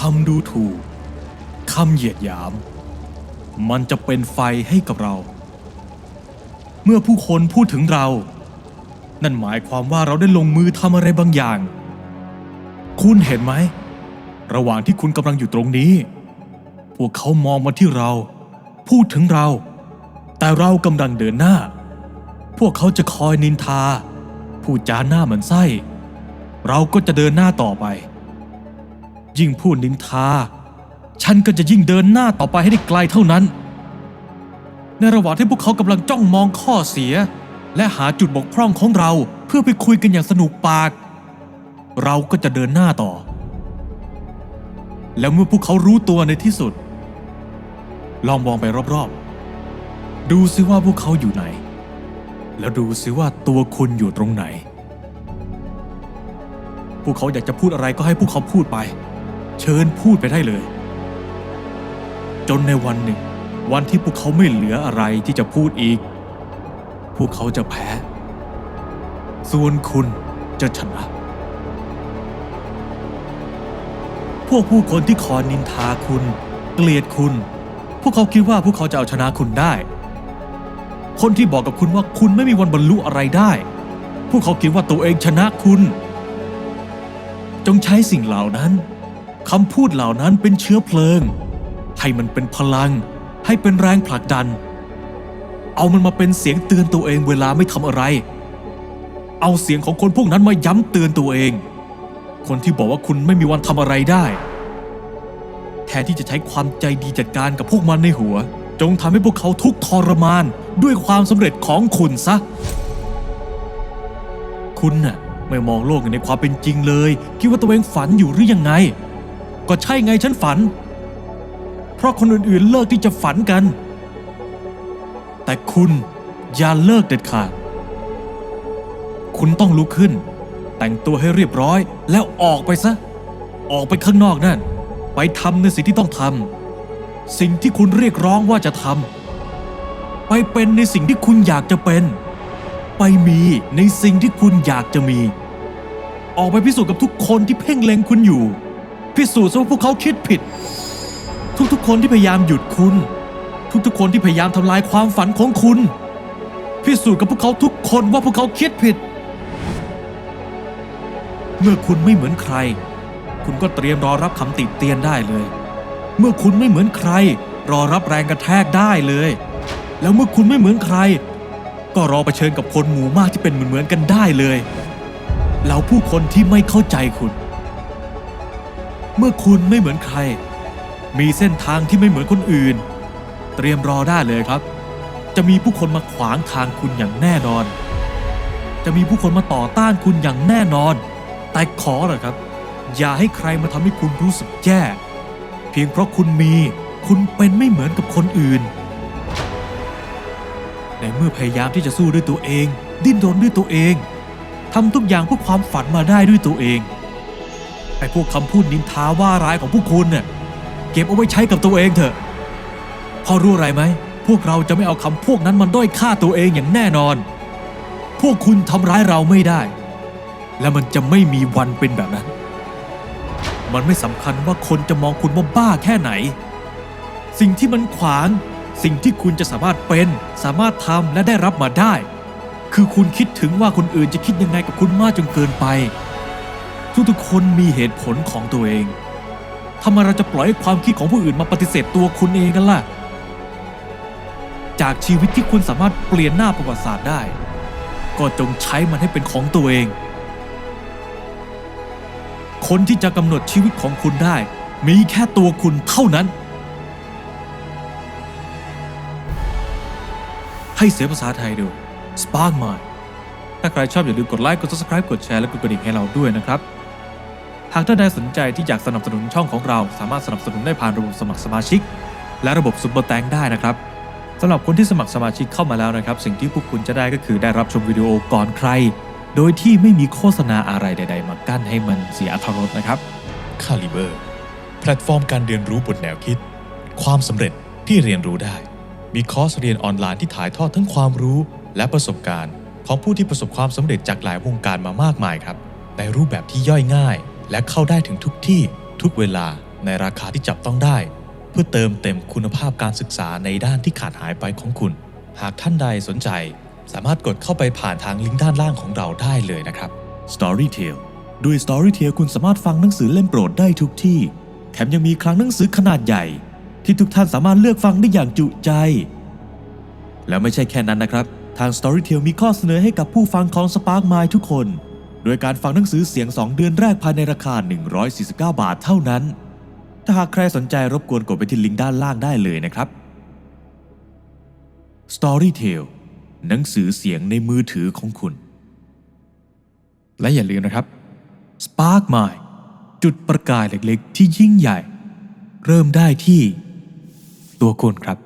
คำดูถูก คำเหยียดหยาม มันจะเป็นไฟให้กับเรา เมื่อผู้คนพูดถึงเรา นั่นหมายความว่าเราได้ลงมือทำอะไรบางอย่าง คุณเห็นไหม ระหว่างที่คุณกำลังอยู่ตรงนี้ พวกเขามองมาที่เรา พูดถึงเรา แต่เรากำลังเดินหน้า พวกเขาจะคอยนินทา พูดจาหน้าเหมือนไส้ เราก็จะเดินหน้าต่อไป ยิ่งพูดนินทา ฉันก็จะยิ่งเดินหน้าต่อไปให้ได้ไกลเท่านั้น ในระหว่างที่พวกเขากำลังจ้องมองข้อเสีย และหาจุดบกพร่องของเราเพื่อไปคุยกันอย่างสนุกปาก เราก็จะเดินหน้าต่อ แล้วเมื่อพวกเขารู้ตัวในที่สุด ลองมองไปรอบๆ ดูซิว่าพวกเขาอยู่ไหน แล้วดูซิว่าตัวคุณอยู่ตรงไหนพวกเขาอยากจะพูดอะไรก็ให้พวกเขาพูดไป เชิญพูดไปได้เลย จนในวันหนึ่ง วันที่พวกเขาไม่เหลืออะไรที่จะพูดอีก พวกเขาจะแพ้ ส่วนคุณจะชนะ พวกผู้คนที่คอนินทาคุณ เกลียดคุณ พวกเขาคิดว่าพวกเขาจะเอาชนะคุณได้ คนที่บอกกับคุณว่าคุณไม่มีวันบรรลุอะไรได้ พวกเขาคิดว่าตัวเองชนะคุณ จงใช้สิ่งเหล่านั้น คำพูดเหล่านั้นเป็นเชื้อเพลิง ให้มันเป็นพลัง ให้เป็นแรงผลักดัน เอามันมาเป็นเสียงเตือนตัวเองเวลาไม่ทำอะไร เอาเสียงของคนพวกนั้นมาย้ำเตือนตัวเอง คนที่บอกว่าคุณไม่มีวันทำอะไรได้ แทนที่จะใช้ความใจดีจัดการกับพวกมันในหัว จงทำให้พวกเขาทุกทรมานด้วยความสำเร็จของคุณซะ คุณน่ะไม่มองโลกในความเป็นจริงเลย คิดว่าตัวเองฝันอยู่หรือยังไง ก็ใช่ไงฉันฝัน เพราะคนอื่นๆเลิกที่จะฝันกัน แต่คุณอย่าเลิกเด็ดขาด คุณต้องลุกขึ้น แต่งตัวให้เรียบร้อยแล้วออกไปซะ ออกไปข้างนอกนั่น ไปทำในสิ่งที่ต้องทำสิ่งที่คุณเรียกร้องว่าจะทำไปเป็นในสิ่งที่คุณอยากจะเป็น ไปมีในสิ่งที่คุณอยากจะมี ออกไปพิสูจน์กับทุกคนที่เพ่งเล็งคุณอยู่ พิสูจน์ซะว่าพวกเขาคิดผิด ทุกๆคนที่พยายามหยุดคุณ ทุกๆคนที่พยายามทำลายความฝันของคุณ พิสูจน์กับพวกเขาทุกคนว่าพวกเขาคิดผิด เมื่อคุณไม่เหมือนใคร คุณก็เตรียมรอรับคำติเตียนได้เลย เมื่อคุณไม่เหมือนใคร รอรับแรงกระแทกได้เลย แล้วเมื่อคุณไม่เหมือนใคร ก็รอเผชิญกับคนหมู่มากที่เป็นเหมือนๆกันได้เลยแล้วผู้คนที่ไม่เข้าใจคุณ เมื่อคุณไม่เหมือนใคร มีเส้นทางที่ไม่เหมือนคนอื่น เตรียมรอได้เลยครับ จะมีผู้คนมาขวางทางคุณอย่างแน่นอน จะมีผู้คนมาต่อต้านคุณอย่างแน่นอน แต่ขอเหรอครับ อย่าให้ใครมาทำให้คุณรู้สึกแย่ เพียงเพราะคุณมี คุณเป็นไม่เหมือนกับคนอื่น ในเมื่อพยายามที่จะสู้ด้วยตัวเอง ดิ้นรนด้วยตัวเองทำทุกอย่างเพื่อความฝันมาได้ด้วยตัวเอง ไอ้พวกคำพูดนินทาว่าร้ายของพวกคุณเนี่ยเก็บเอาไว้ใช้กับตัวเองเถอะพอรู้อะไรไหม พวกเราจะไม่เอาคำพวกนั้นมันด้อยค่าตัวเองอย่างแน่นอน พวกคุณทำร้ายเราไม่ได้ และมันจะไม่มีวันเป็นแบบนั้น มันไม่สำคัญว่าคนจะมองคุณว่าบ้าแค่ไหน สิ่งที่มันขวาง สิ่งที่คุณจะสามารถเป็น สามารถทำและได้รับมาได้ คือคุณคิดถึงว่าคนอื่นจะคิดยังไงกับคุณมากจนเกินไป ทุกๆคนมีเหตุผลของตัวเองทำไมเราจะปล่อยให้ความคิดของผู้อื่นมาปฏิเสธตัวคุณเองกันล่ะ จากชีวิตที่คุณสามารถเปลี่ยนหน้าประวัติศาสตร์ได้ ก็จงใช้มันให้เป็นของตัวเอง คนที่จะกำหนดชีวิตของคุณได้ มีแค่ตัวคุณเท่านั้น ให้เสียภาษาไทยดู Spark Mind ถ้าใครชอบอย่าลืมกดไลค์ กด subscribe กดแชร์ และกดกระดิ่งให้เราด้วยนะครับ หากท่านใดสนใจที่อยากสนับสนุนช่องของเรา สามารถสนับสนุนได้ผ่านระบบสมัครสมาชิก และระบบซุปเปอร์แตงได้นะครับสำหรับคนที่สมัครสมาชิกเข้ามาแล้วนะครับ สิ่งที่พวกคุณจะได้ก็คือได้รับชมวิดีโอก่อนใคร โดยที่ไม่มีโฆษณาอะไรใด ๆ มากั้นให้มันเสียอรรถรสนะครับคาลิเบอร์แพลตฟอร์มการเรียนรู้บนแนวคิด ความสำเร็จที่เรียนรู้ได้ มีคอร์สเรียนออนไลน์ที่ถ่ายทอดทั้งความรู้ และประสบการณ์ ของผู้ที่ประสบความสำเร็จจากหลายวงการมามากมายครับ ในรูปแบบที่ย่อยง่าย และเข้าได้ถึงทุกที่ทุกเวลาในราคาที่จับต้องได้ เพื่อเติมเต็มคุณภาพการศึกษาในด้านที่ขาดหายไปของคุณ หากท่านใดสนใจ สามารถกดเข้าไปผ่านทางลิงก์ด้านล่างของเราได้เลยนะครับ Storytel ด้วย Storytel คุณสามารถฟังหนังสือเล่มโปรดได้ทุกที่ แถมยังมีคลังหนังสือขนาดใหญ่ ที่ทุกท่านสามารถเลือกฟังได้อย่างจุใจ แล้วไม่ใช่แค่นั้นนะครับ ทาง Storytel มีข้อเสนอให้กับผู้ฟังของ Spark Mind ทุกคน โดยการฟังหนังสือเสียง 2 เดือนแรกภายในราคา 149 บาทเท่านั้น ถ้าหากใครสนใจรบกวนกดไปที่ลิงก์ด้านล่างได้เลยนะครับ Storytel หนังสือเสียงในมือถือของคุณ และอย่าลืมนะครับ Spark Mind จุดประกายเล็กๆ ที่ยิ่งใหญ่ เริ่มได้ที่ตัวคุณครับ